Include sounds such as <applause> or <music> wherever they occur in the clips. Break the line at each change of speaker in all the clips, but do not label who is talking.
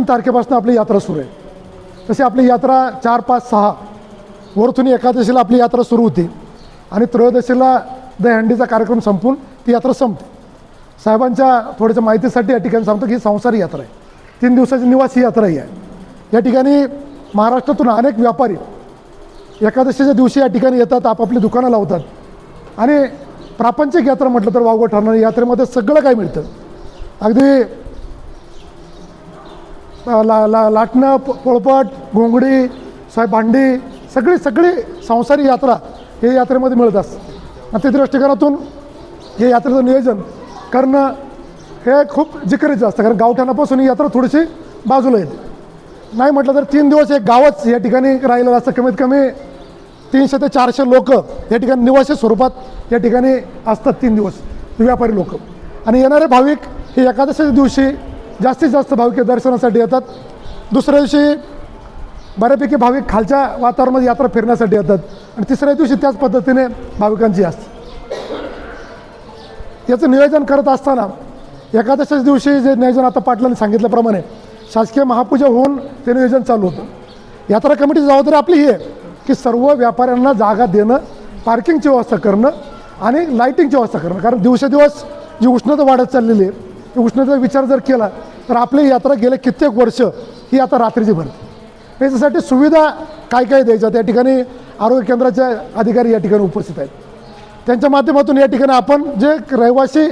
तीन तारखेपासून आपली यात्रा सुरू आहे. तशी आपली यात्रा चार पाच सहा वरतून एकादशीला आपली यात्रा सुरू होते. आणि त्रयोदशीला दहीहंडीचा कार्यक्रम संपून ती यात्रा संपते. साहेबांच्या थोड्याशा माहितीसाठी या ठिकाणी सांगतो की ही संसारी यात्रा आहे. तीन दिवसाची निवासी यात्रा ही आहे. या ठिकाणी महाराष्ट्रातून अनेक व्यापारी एकादशीच्या दिवशी या ठिकाणी येतात आपापली दुकानं लावतात. आणि प्रापंचिक यात्रा म्हटलं तर वावगं ठरणार यात्रेमध्ये सगळं काही मिळतं. अगदी ला ला लाटणं प- पोळपट घोंगडी स्वय भांडी सगळी सगळी संसारी यात्रा हे यात्रेमध्ये मिळत असतं. आणि त्या दृष्टिकोनातून हे यात्रेचं नियोजन करणं हे खूप जिकरीचं असतं. कारण गावठाणापासून ही यात्रा थोडीशी बाजूला येते. नाही म्हटलं तर तीन दिवस एक गावच या ठिकाणी राहिलेलं असतं कमीत कमी तीनशे ते चारशे लोक या ठिकाणी निवासी स्वरूपात या ठिकाणी असतात तीन दिवस. व्यापारी लोक. आणि येणारे भाविक हे एकादशीच्या दिवशी जास्तीत जास्त भाविक दर्शनासाठी येतात. दुसऱ्या दिवशी बऱ्यापैकी भाविक खालच्या वातावरणामध्ये यात्रा फिरण्यासाठी येतात. आणि तिसऱ्या दिवशी त्याच पद्धतीने भाविकांची असते याचं नियोजन करत असताना एकादशाच्या दिवशी जे नियोजन आता पाटलांनी सांगितल्याप्रमाणे शासकीय महापूजा होऊन ते नियोजन चालू होतं. यात्रा कमिटीची जबाबदारी आपली ही आहे की सर्व व्यापाऱ्यांना जागा देणं पार्किंगची व्यवस्था करणं आणि लाईटिंगची व्यवस्था करणं. कारण दिवसेदिवस जी उष्णता वाढत चाललेली आहे ती उष्णतेचा विचार जर केला तर आपली यात्रा गेले कित्येक वर्ष ही आता रात्रीची भरते. याच्यासाठी सुविधा काय काय द्यायच्या त्या ठिकाणी आरोग्य केंद्राचे अधिकारी या ठिकाणी उपस्थित आहेत. त्यांच्या माध्यमातून या ठिकाणी आपण जे रहिवासी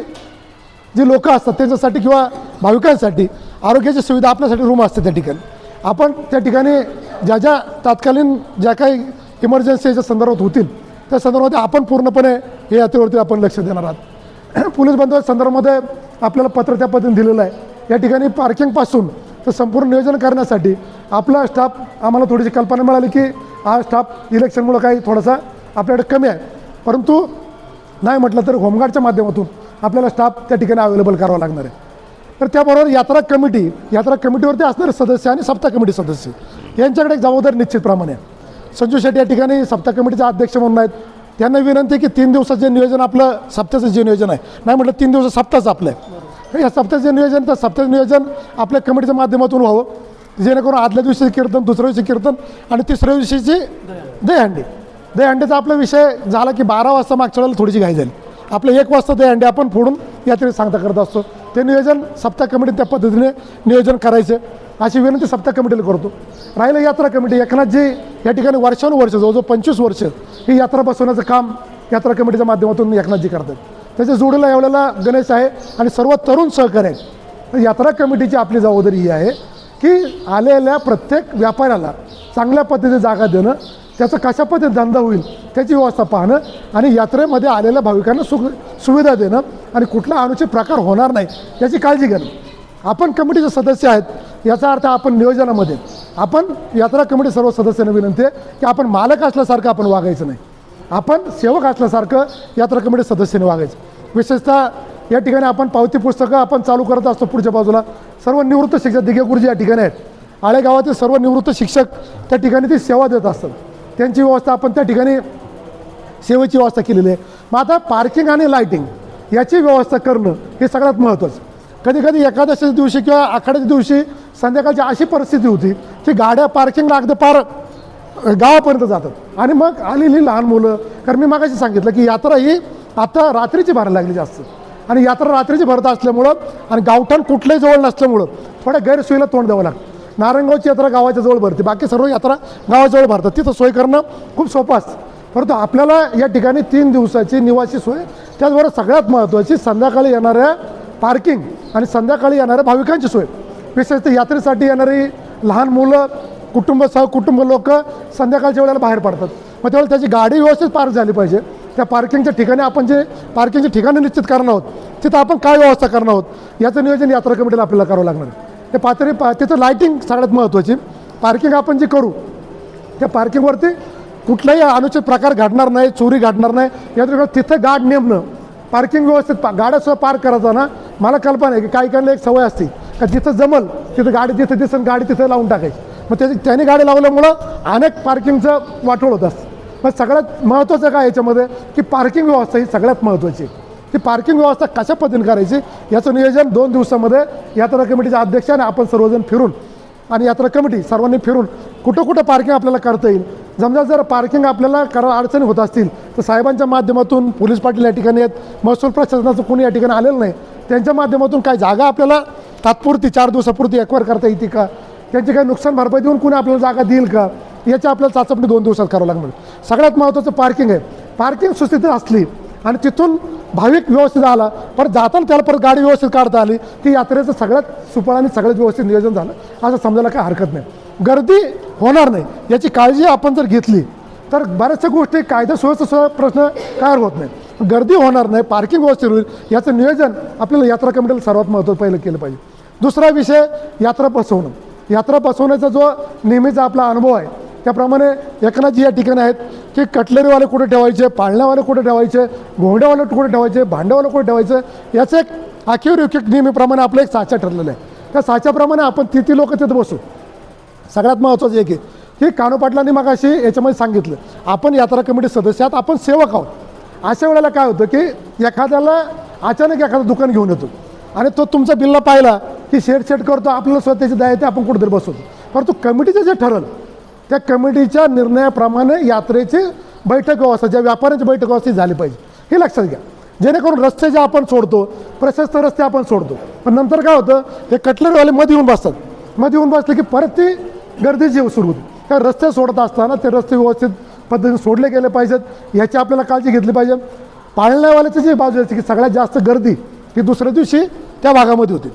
जी लोक असतात त्यांच्यासाठी किंवा भाविकांसाठी आरोग्याची सुविधा आपल्यासाठी रूम असते त्या ठिकाणी. आपण त्या ठिकाणी ज्या ज्या तात्कालीन ज्या काही इमर्जन्सीच्या संदर्भात होतील त्या संदर्भामध्ये आपण पूर्णपणे हे यात्रेवरती आपण लक्ष देणार आहात. <clears throat> पोलीस बंदोबस्त संदर्भामध्ये आपल्याला पत्र त्या पद्धतीने दिलेलं आहे. या ठिकाणी पार्किंगपासून तर संपूर्ण नियोजन करण्यासाठी आपला स्टाफ आम्हाला थोडीशी कल्पना मिळाली की हा स्टाफ इलेक्शनमुळं काही थोडासा आपल्याकडे कमी आहे. परंतु नाही म्हटलं तर होमगार्डच्या माध्यमातून आपल्याला स्टाफ त्या ठिकाणी अवेलेबल करावा लागणार आहे. तर त्याबरोबर यात्रा कमिटी यात्रा कमिटीवरती असणारे सदस्य आणि सप्ताह कमिटी सदस्य यांच्याकडे एक जबाबदारी निश्चितप्रमाणे आहे. संजू शेट्टी या ठिकाणी सप्ताह कमिटीचे अध्यक्ष म्हणून आहेत. त्यांना विनंती आहे की तीन दिवसाचं जे नियोजन आपलं सप्त्याचं जे नियोजन आहे नाही म्हटलं तीन दिवस सप्ताहचं आपलं आहे. या सप्ताहाचं नियोजन तर सप्ताहाचं नियोजन आपल्या कमिटीच्या माध्यमातून व्हावं. जेणेकरून आदल्या दिवशी कीर्तन दुसऱ्या दिवशी कीर्तन आणि तिसऱ्या दिवशीची दहीहंडी. दहीहंडीचा आपला विषय झाला की बारा वाजता मागच्या वेळेला थोडीशी घाई झाली. आपलं एक वाजता दहीहंडी आपण फोडून यात्रेत सांगता करत असतो. ते नियोजन सप्ताह कमिटी त्या पद्धतीने नियोजन करायचे. अशी विनंती सप्ताह कमिटीला करतो. राहिलं यात्रा कमिटी. एकनाथजी या ठिकाणी वर्षानुवर्ष जवळजवळ पंचवीस वर्ष ही यात्रा बसवण्याचं काम यात्रा कमिटीच्या माध्यमातून एकनाथजी करतात. त्याच्या जोडीला यावेळेला गणेश आहे आणि सर्व तरुण सहकारी आहेत. यात्रा कमिटीची आपली जबाबदारी ही आहे की आलेल्या प्रत्येक व्यापाऱ्याला चांगल्या पद्धतीने जागा देणं त्याचं कशा पद्धतीने धंदा होईल त्याची व्यवस्था पाहणं आणि यात्रेमध्ये आलेल्या भाविकांना सु सुविधा देणं आणि कुठला अनुचित प्रकार होणार नाही याची काळजी घेणं. आपण कमिटीचे सदस्य आहेत याचा अर्थ आपण नियोजनामध्ये आपण यात्रा कमिटी सर्व सदस्यांना विनंती आहे की आपण मालक असल्यासारखं आपण वागायचं नाही. आपण सेवक असल्यासारखं यात्रा कमिटी सदस्याने वागायचं. विशेषतः या ठिकाणी आपण पावती पुस्तकं आपण चालू करत असतो पुढच्या बाजूला. सर्व निवृत्त शिक्षक दिघे गुरुजी या ठिकाणी आहेत. आळे गावातील सर्व निवृत्त शिक्षक त्या ठिकाणी ती सेवा देत असतात. त्यांची व्यवस्था आपण त्या ठिकाणी सेवेची व्यवस्था केलेली आहे. मग आता पार्किंग आणि लाईटिंग याची व्यवस्था करणं हे सगळ्यात महत्त्वाचं. कधी कधी एकादशीच्या दिवशी किंवा आखाड्याच्या दिवशी संध्याकाळची अशी परिस्थिती होती की गाड्या पार्किंगला अगदी पार गावापर्यंत जातात. आणि मग आलेली लहान मुलं कारण मी मागाशी सांगितलं की यात्रा ही आता रात्रीची भरायला लागली जास्त. आणि यात्रा रात्रीची भरत असल्यामुळं आणि गावठाण कुठल्याही जवळ नसल्यामुळं थोड्या गैरसोयीला तोंड द्यावं लागतं. नारायणगावची यात्रा गावाच्या जवळ भरते. बाकी सर्व यात्रा गावाजवळ भरतात. तिथं सोय करणं खूप सोपं असतं. परंतु आपल्याला या ठिकाणी तीन दिवसाची निवासी सोय त्याचबरोबर सगळ्यात महत्त्वाची संध्याकाळी येणाऱ्या पार्किंग आणि संध्याकाळी येणाऱ्या भाविकांची सोय. विशेषतः यात्रेसाठी येणारी लहान मुलं कुटुंब लोक संध्याकाळच्या वेळेला बाहेर पडतात. मग त्यावेळेला त्याची गाडी व्यवस्थित पार्क झाली पाहिजे. त्या पार्किंगच्या ठिकाणी आपण जे पार्किंगचे ठिकाणं निश्चित करणार आहोत तिथं आपण काय व्यवस्था करणार आहोत याचं नियोजन यात्रा कमिटीला आपल्याला करावं लागणार आहे. ते पातळी पा तिथं लाईटिंग सगळ्यात महत्त्वाची. पार्किंग आपण जी करू त्या पार्किंगवरती कुठलाही अनुचित प्रकार घडणार नाही चोरी घडणार नाही. या तिथं गाड नेमणं पार्किंग व्यवस्थित पा गाड्यासुद्धा पार्क करताना मला कल्पना आहे की काही काहींना एक सवय असते का जिथं जमल तिथं गाडी जिथं दिसेल गाडी तिथं लावून टाकायची. मग त्याची त्याने गाडी लावल्यामुळं अनेक पार्किंगचं वाटोळ होत असतं. मग सगळ्यात महत्त्वाचं काय याच्यामध्ये? की पार्किंग व्यवस्था ही सगळ्यात महत्त्वाची आहे. ती पार्किंग व्यवस्था कशा पद्धतीने करायची? याचं नियोजन दोन दिवसामध्ये यात्रा कमिटीच्या अध्यक्ष आणि आपण सर्वजण फिरून आणि यात्रा कमिटी सर्वांनी फिरून कुठं कुठं पार्किंग आपल्याला करता येईल? समजा जर पार्किंग आपल्याला करा अडचणी होत असतील तर साहेबांच्या माध्यमातून पोलीस पाटील या ठिकाणी आहेत महसूल प्रशासनाचं कोणी या ठिकाणी आलेलं नाही त्यांच्या माध्यमातून काय जागा आपल्याला तात्पुरती चार दिवसापुरती एक्वायर करता येते का? त्यांची काही नुकसान भरपाई देऊन कुणी आपल्याला जागा देईल का? याची आपल्याला चाचपणी दोन दिवसात करावं लागणार. सगळ्यात महत्त्वाचं पार्किंग आहे. पार्किंग सुस्थितीत असली आणि तिथून भाविक व्यवस्थित आला परत जाताना त्याला परत गाडी व्यवस्थित काढता आली की यात्रेचं सगळ्यात सुफळ आणि सगळ्यात व्यवस्थित नियोजन झालं. असं समजायला काही हरकत नाही. गर्दी होणार नाही. याची काळजी आपण जर घेतली तर बऱ्याचशा गोष्टी कायदा सुव्यवस्थेचा प्रश्न तयार होत नाही. गर्दी होणार नाही पार्किंग व्यवस्थित होईल याचं नियोजन आपल्याला यात्रा कमिटीला सर्वात महत्त्व पहिलं केलं पाहिजे. दुसरा विषय यात्रा बसवणं. यात्रा बसवण्याचा जो नेहमीचा आपला अनुभव आहे त्याप्रमाणे एकनाथजी या ठिकाणी आहेत की कटलरीवाले कुठे ठेवायचे पाळण्यावाले कुठे ठेवायचे घोंड्यावाले कुठे ठेवायचे भांड्यावाले कुठे ठेवायचं याचं एक आखीव एक नेहमीप्रमाणे आपलं एक साचा ठरलेलं आहे. त्या साच्याप्रमाणे आपण तिथे लोक तिथं बसू. सगळ्यात महत्त्वाचं एक आहे की कानोपाटलांनी मग अशी याच्यामध्ये सांगितलं आपण यात्रा कमिटी सदस्य आहात आपण सेवक आहोत. अशा वेळेला काय होतं की एखाद्याला अचानक एखादं दुकान घेऊन येतो आणि तो तुमचा बिल्ला पाहिला की शेडशेड सेट करतो आपल्याला स्वतःची दया येते आपण कुठेतरी बसवतो. परंतु कमिटीचं जे ठरलं त्या कमिटीच्या निर्णयाप्रमाणे यात्रेची बैठक व्यवस्था ज्या व्यापाऱ्यांची बैठक व्यवस्था झाली पाहिजे. हे लक्षात घ्या. जेणेकरून रस्ते जे आपण सोडतो प्रशस्त रस्ते आपण सोडतो. पण नंतर काय होतं हे कटलरीवाले मध्ये येऊन बसतात. मध्ये येऊन बसले की परत ती गर्दीची सुरू होते. त्या रस्ते सोडत असताना ते रस्ते व्यवस्थित पद्धतीने सोडले गेले पाहिजेत याची आपल्याला काळजी घेतली पाहिजे. पाळण्यावाल्याची जी बाजू असते की सगळ्यात जास्त गर्दी ही दुसऱ्या दिवशी त्या भागामध्ये होती.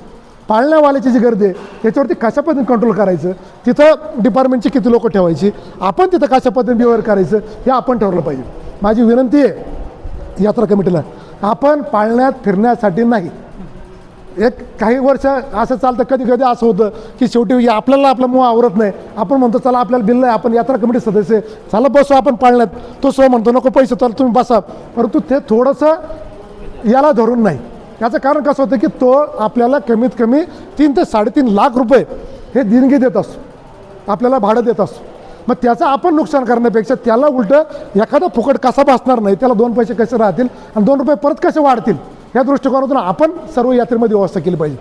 पाळण्यावाल्याची जी गर्दी आहे त्याच्यावरती कशा पद्धतीने कंट्रोल करायचं? तिथं डिपार्टमेंटची किती लोक ठेवायची? आपण तिथं कशा पद्धतीने बिहेवियर करायचं? हे आपण ठरवलं पाहिजे. माझी विनंती आहे यात्रा कमिटीला आपण पाळण्यात फिरण्यासाठी नाही. एक काही वर्ष असं चालतं कधी कधी असं होतं की शेवटी आपल्याला आपला मुळ आवरत नाही. आपण म्हणतो चला आपल्याला बिल नाही आपण यात्रा कमिटी सदस्य चला बसू आपण पाळण्यात. तो सो म्हणतो नको पैसे चला तुम्ही बसा. परंतु ते थोडंसं याला धरून नाही. याचं कारण कसं होतं की तो आपल्याला कमीत कमी तीन ते साडेतीन लाख रुपये हे देणगी देत असतो. आपल्याला भाडं देत असतो. मग त्याचं आपण नुकसान करण्यापेक्षा त्याला उलटं एखादा फुकट कसा बसणार नाही त्याला दोन पैसे कसे राहतील आणि दोन रुपये परत कसे वाढतील या दृष्टिकोनातून आपण सर्व यात्रेमध्ये व्यवस्था केली पाहिजे.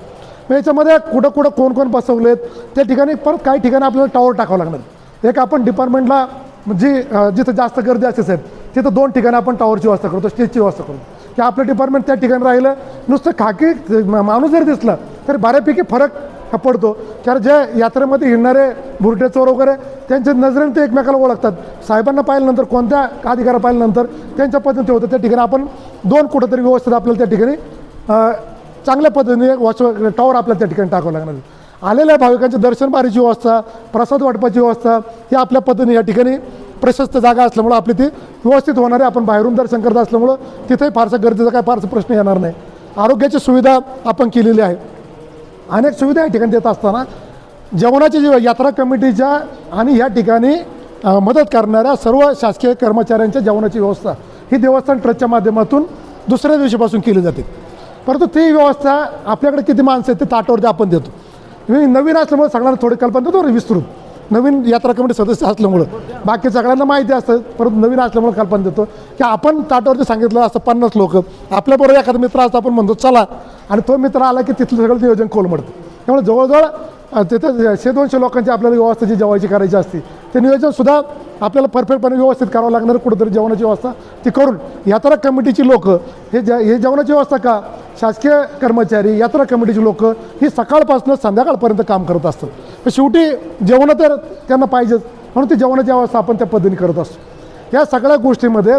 मग याच्यामध्ये कुठं कुठं कोण कोण बसवलेत त्या ठिकाणी परत काही ठिकाणी आपल्याला टावर टाकावं लागणार. एक आपण डिपार्टमेंटला जी जिथं जास्त गर्दी असते साहेब तिथं दोन ठिकाणी आपण टॉवरची व्यवस्था करतो स्टेजची व्यवस्था करतो. की आपलं डिपार्टमेंट त्या ठिकाणी राहिलं. नुसतं खाकी माणूस जरी दिसला तर बऱ्यापैकी फरक हा पडतो. कारण ज्या यात्रेमध्ये हिंडणारे बुरटे चोर वगैरे त्यांच्या नजरेने ते एकमेकाला ओळखतात. साहेबांना पाहिल्यानंतर कोणत्या अधिकारा पाहिल्यानंतर त्यांच्या पद्धतीने ते होतं. त्या ठिकाणी आपण दोन कुठंतरी व्यवस्थित आपल्याला त्या ठिकाणी चांगल्या पद्धतीने वॉच टॉवर आपल्याला त्या ठिकाणी टाकावं लागणार आलेल्या भाविकांच्या दर्शनबारीची व्यवस्था प्रसाद वाटपाची व्यवस्था ही आपल्या पद्धतीने या ठिकाणी प्रशस्त जागा असल्यामुळं आपली ती व्यवस्थित होणार आहे. आपण बाहेरून दर्शन करत असल्यामुळं तिथेही फारसा गर्दीचा काय फारसा प्रश्न येणार नाही. आरोग्याची सुविधा आपण केलेली आहे. अनेक सुविधा या ठिकाणी देत असताना जेवणाची जी यात्रा कमिटीच्या आणि या ठिकाणी मदत करणाऱ्या सर्व शासकीय कर्मचाऱ्यांच्या जेवणाची व्यवस्था ही देवस्थान ट्रस्टच्या माध्यमातून दुसऱ्या दिवशीपासून केली जाते. परंतु ती व्यवस्था आपल्याकडे किती माणसं आहेत ते ताटावरती आपण देतो. मी नवीन असल्यामुळे सगळ्यांना थोडी कल्पना देतो विस्तृत नवीन यात्रा कमिटी सदस्य असल्यामुळं. बाकी सगळ्यांना माहिती असतं परंतु नवीन असल्यामुळे कल्पना देतो. की आपण ताटावरती सांगितलं असतं पन्नास लोक. आपल्याबरोबर एखादा मित्र असतो आपण म्हणतो चला. आणि तो मित्र आला की तिथलं सगळं नियोजन कोलमडतं. त्यामुळे जवळजवळ तिथं शे दोनशे लोकांची आपल्याला व्यवस्था जी जेवायची करायची असते ते नियोजनसुद्धा आपल्याला परफेक्टपणे व्यवस्थित करावं लागणार कुठंतरी जेवणाची व्यवस्था ती करून. यात्रा कमिटीची लोक हे जे हे जेवणाची व्यवस्था का? शासकीय कर्मचारी यात्रा कमिटीची लोक ही सकाळपासून संध्याकाळपर्यंत काम करत असतात. तर शेवटी जेवणं तर त्यांना पाहिजेच. म्हणून ते जेवणाची व्यवस्था आपण त्या पद्धतीने करत असतो. या सगळ्या गोष्टीमध्ये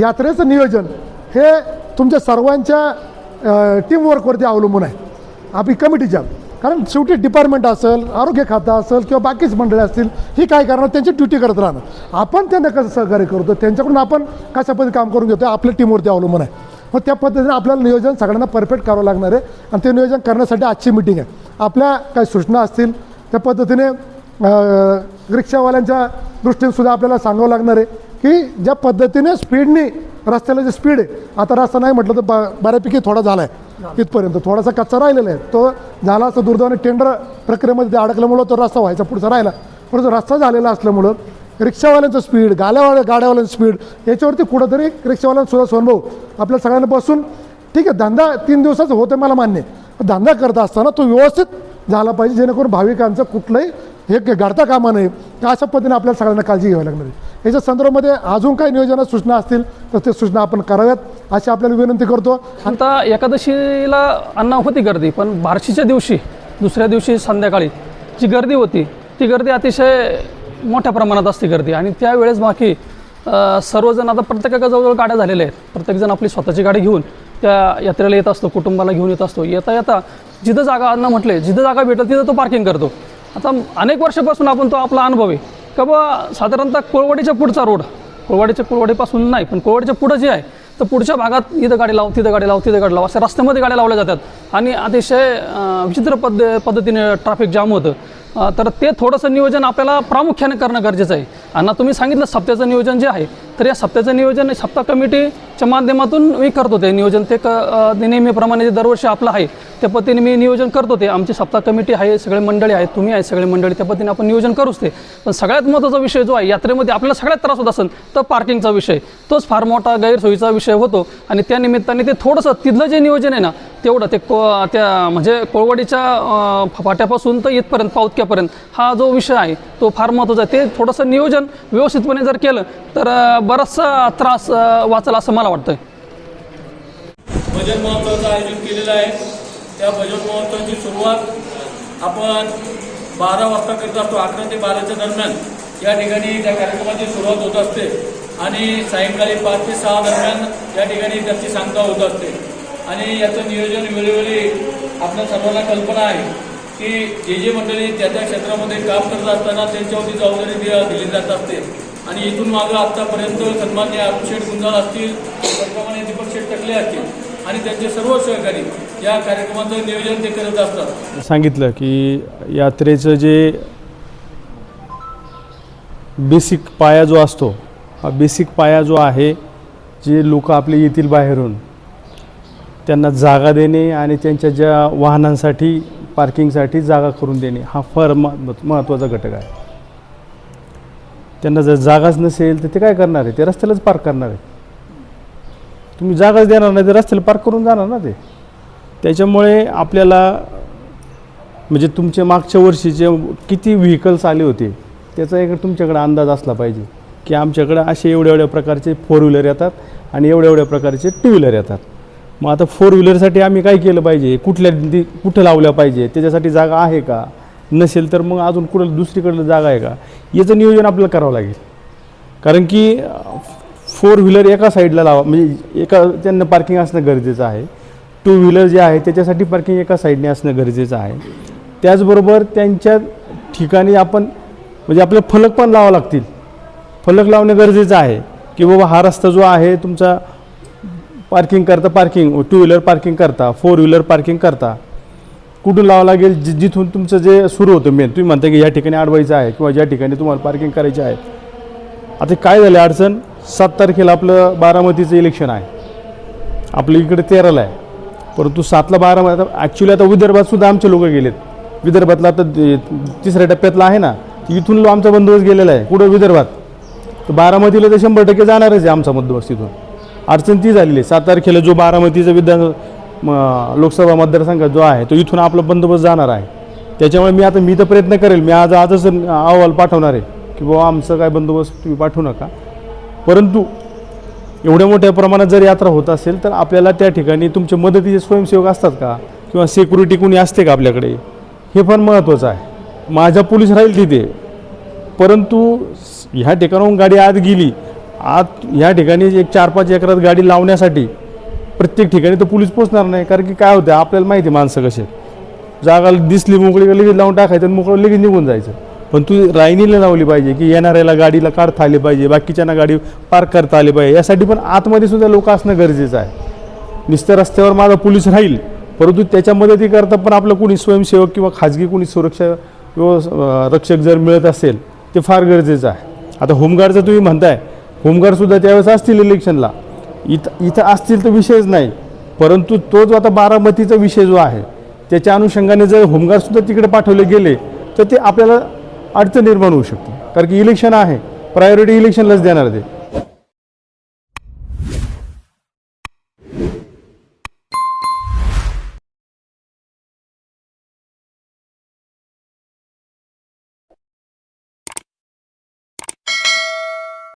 यात्रेचं नियोजन हे तुमच्या सर्वांच्या टीमवर्कवरती अवलंबून आहे. आपली कमिटीच्या कारण शेवटी डिपार्टमेंट असेल आरोग्य खातं असेल किंवा बाकीच मंडळी असतील ही काय करणार? त्यांची ड्युटी करत राहणार आपण त्यांना कसं सहकार्य करतो? त्यांच्याकडून आपण कशा पद्धती काम करून घेतो आपल्या टीमवरती अवलंबून आहे. मग त्या पद्धतीने आपल्याला नियोजन सगळ्यांना परफेक्ट करावं लागणार आहे. आणि ते नियोजन करण्यासाठी आजची मिटिंग आहे. आपल्या काही सूचना असतील त्या पद्धतीने रिक्षावाल्यांच्या दृष्टीने सुद्धा आपल्याला सांगावं लागणार आहे की ज्या पद्धतीने स्पीडनी रस्त्याला जे स्पीड आहे आता रस्ता नाही म्हटलं तर ब बऱ्यापैकी थोडा झाला. आहे इथपर्यंत थोडासा कच्चा राहिलेला आहे. तो झाला असं दुर्दैवाने टेंडर प्रक्रियेमध्ये ते अडकल्यामुळं तो रस्ता व्हायचा पुढचा राहिला. परंतु रस्ता झालेला असल्यामुळं रिक्षावाल्यांचं स्पीड गाड्यावाल्या गाड्यावाल्यांचं स्पीड याच्यावरती कुठंतरी रिक्षावाल्यांसुद्धा सोनभाऊ आपल्या सगळ्यांना बसून ठीक आहे धंदा तीन दिवसाचा होतं मला मान्य धंदा करत असताना तो व्यवस्थित झाला पाहिजे जेणेकरून भाविकांचं कुठलंही हे घडता कामा नये. अशा पद्धतीने आपल्याला सगळ्यांना काळजी घ्यावी लागणार आहे. याच्या संदर्भामध्ये अजून काही नियोजन सूचना असतील तर ते सूचना आपण कराव्यात. अशी आपल्याला विनंती करतो.
आता एकादशीला अण्णा होती गर्दी पण बार्शीच्या दिवशी दुसऱ्या दिवशी संध्याकाळी जी गर्दी होती ती गर्दी अतिशय मोठ्या प्रमाणात असते गर्दी. आणि त्यावेळेस बाकी सर्वजण आता प्रत्येकाच्या जवळजवळ गाड्या झालेल्या आहेत. प्रत्येकजण आपली स्वतःची गाडी घेऊन त्या यात्रेला येत असतो कुटुंबाला घेऊन येत असतो. येता येता जिथं जागा अन्न म्हटले जिथं जागा भेटेल तिथं तो पार्किंग करतो. आता अनेक वर्षापासून आपण तो आपला अनुभव आहे. का बा साधारणतः कोळवाडीच्या पुढचा रोड कोळवाडीच्या कोळवाडीपासून नाही पण कोळवाडीच्या पुढं जे आहे तर पुढच्या भागात इथं गाडी लाव तिथं गाडी लाव तिथं गाडी लाव अशा रस्त्यामध्ये गाड्या लावल्या जातात. आणि अतिशय विचित्र पद्ध पद्धतीने ट्रॅफिक जाम होतं. तर ते थोडंसं नियोजन आपल्याला प्रामुख्याने करणं गरजेचं आहे. आणि तुम्ही सांगितलं सप्त्याचं नियोजन जे आहे तर या सप्त्याचं नियोजन सप्ताह कमिटीच्या माध्यमातून मी करतो ते नियोजन ते क नेहमीप्रमाणे जे दरवर्षी आपलं आहे त्या पद्धतीने मी नियोजन करतो ते आमची सप्ताह कमिटी आहे सगळे मंडळी आहेत तुम्ही आहे सगळे मंडळी त्या पद्धतीने आपण नियोजन करूच ते. पण सगळ्यात महत्त्वाचा विषय जो आहे यात्रेमध्ये आपल्याला सगळ्यात त्रास होत असेल तर पार्किंगचा विषय. तोच फार मोठा गैरसोयीचा विषय होतो. आणि त्या निमित्ताने ते थोडंसं तिथलं जे नियोजन आहे ना तेवढं ते को त्या म्हणजे कोळवाडीच्या फाट्यापासून तर इथपर्यंत पावतक्यापर्यंत हा जो विषय आहे तो फार महत्त्वाचा आहे. ते थोडंसं नियोजन व्यवस्थितपणे जर केलं तर बराचसा त्रास वाचला असं मला वाटतंय.
भजन महोत्सवाचं आयोजन केलेलं आहे. त्या भजन महोत्सवाची सुरुवात आपण बारा वाजता करत असतो. अकरा ते बाराच्या दरम्यान. या ठिकाणी त्या कार्यक्रमाची सुरुवात होत असते. आणि सायंकाळी पाच ते सहा दरम्यान या ठिकाणी त्याची सांगता होत असते. आणि याचं नियोजन वेळोवेळी आपल्या सर्वांना कल्पना आहे की जे जे मंडळी त्या त्या क्षेत्रामध्ये काम करत असताना त्यांच्यावरती जबाबदारी दिली जात असते. आणि इथून मागं आत्तापर्यंत सन्मान्य अभिषेक शेठ गुंजाळ असतील त्याचप्रमाणे दीपक शेठ टकले असतील आणि त्यांचे सर्व सहकारी या कार्यक्रमाचं नियोजन ते करत असतात.
सांगितलं की यात्रेचं जे बेसिक पाया जो असतो हा बेसिक पाया जो आहे जे लोक आपले येतील बाहेरून त्यांना जागा देणे आणि त्यांच्या ज्या वाहनांसाठी पार्किंगसाठी जागा करून देणे हा फार मह महत्त्वाचा घटक आहे. त्यांना जर जागाच नसेल तर ते काय करणार आहे? ते रस्त्यालाच पार्क करणार आहे. तुम्ही जागाच देणार नाही तर रस्त्याला पार्क करून जाणार ना ते. त्याच्यामुळे आपल्याला म्हणजे तुमचे मागच्या वर्षीचे किती व्हेकल्स आले होते त्याचा एक तुमच्याकडे अंदाज असला पाहिजे. की आमच्याकडे असे एवढ्या एवढ्या प्रकारचे फोर व्हीलर येतात आणि एवढ्या एवढ्या प्रकारचे टू व्हीलर येतात. मग आता फोर व्हीलरसाठी आम्ही काय केलं पाहिजे? कुठल्या कुठं लावल्या पाहिजे? त्याच्यासाठी जागा आहे का? नसेल तर मग अजून कुठं दुसरीकडलं जागा आहे का? याचं नियोजन आपल्याला करावं लागेल. कारण की फोर व्हीलर एका साईडला लावा म्हणजे एका त्यांना पार्किंग असणं गरजेचं आहे. टू व्हीलर जे आहे त्याच्यासाठी पार्किंग एका साईडने असणं गरजेचं आहे. त्याचबरोबर त्यांच्या ठिकाणी आपण म्हणजे आपले फलक पण लावावं लागतील. फलक लावणं गरजेचं आहे की बाबा हा रस्ता जो आहे तुमचा पार्किंग करता पार्किंग टू व्हीलर पार्किंग करता फोर व्हीलर पार्किंग करता. कुठून लावावं लागेल? जि जिथून तुमचं जे सुरू होतं मेन तुम्ही म्हणता की या ठिकाणी अडवायचं आहे किंवा ज्या ठिकाणी तुम्हाला पार्किंग करायची आहे. आता काय झालं अडचण? सात तारखेला आपलं बारामतीचं इलेक्शन आहे. आपलं इकडे तेराला आहे. परंतु सातला बारा आता ॲक्च्युली आता विदर्भात सुद्धा आमचे लोक गेलेत. विदर्भातला आता ते- तिसऱ्या टप्प्यातला आहे ना इथून लो आमचा बंदोबस्त गेलेला आहे कुठं विदर्भात? तर बारामतीला तर शंभर टक्के जाणारच आहे आमचा बंदोबस्त तिथून अडचण ती झालेली आहे. सात तारखेला जो बारामतीचा विधान म- लोकसभा मतदारसंघात जो आहे तो इथून आपला बंदोबस्त जाणार आहे. त्याच्यामुळे मी आता मी तर प्रयत्न करेल. मी आज आजच अहवाल पाठवणार आहे की बाबा आमचं काय बंदोबस्त तुम्ही पाठवू नका. परंतु एवढ्या मोठ्या प्रमाणात जर यात्रा होत असेल तर आपल्याला त्या ठिकाणी तुमचे मदतीचे स्वयंसेवक असतात का? किंवा सिक्युरिटी कोणी असते का आपल्याकडे? हे पण महत्त्वाचं आहे. माझ्या पोलीस राहील तिथे. परंतु ह्या ठिकाणाहून गाडी आत गेली. आत ह्या ठिकाणी एक चार पाच एकरात गाडी लावण्यासाठी प्रत्येक ठिकाणी तर पोलीस पोचणार नाही. कारण की काय होतं आपल्याला माहिती आहे माणसं कसे जागा दिसली मोकळी लगेच लावून टाकायचं आणि मोकळं लगेच निघून जायचं. पण तू रायनीला लावली पाहिजे की येणाऱ्याला गाडीला काढता आली पाहिजे बाकीच्यांना गाडी पार्क करता आली पाहिजे. यासाठी पण आतमध्ये सुद्धा लोक असणं गरजेचं आहे. नुसत्या रस्त्यावर माझा पोलीस राहील परंतु त्याच्या मदतीकरता पण आपलं कोणी स्वयंसेवक किंवा खाजगी कोणी सुरक्षा रक्षक जर मिळत असेल ते फार गरजेचं आहे. आता होमगार्डचं तुम्ही म्हणताय होमगार्डसुद्धा त्यावेळेस असतील इलेक्शनला. इथं इथं असतील तर विषयच नाही. परंतु तो जो आता बारामतीचा विषय जो आहे त्याच्या अनुषंगाने जर होमगार्डसुद्धा तिकडे पाठवले गेले तर ते आपल्याला अडचण निर्माण होऊ शकते कारण की इलेक्शन आहे. प्रायोरिटी इलेक्शनलाच देणार ते.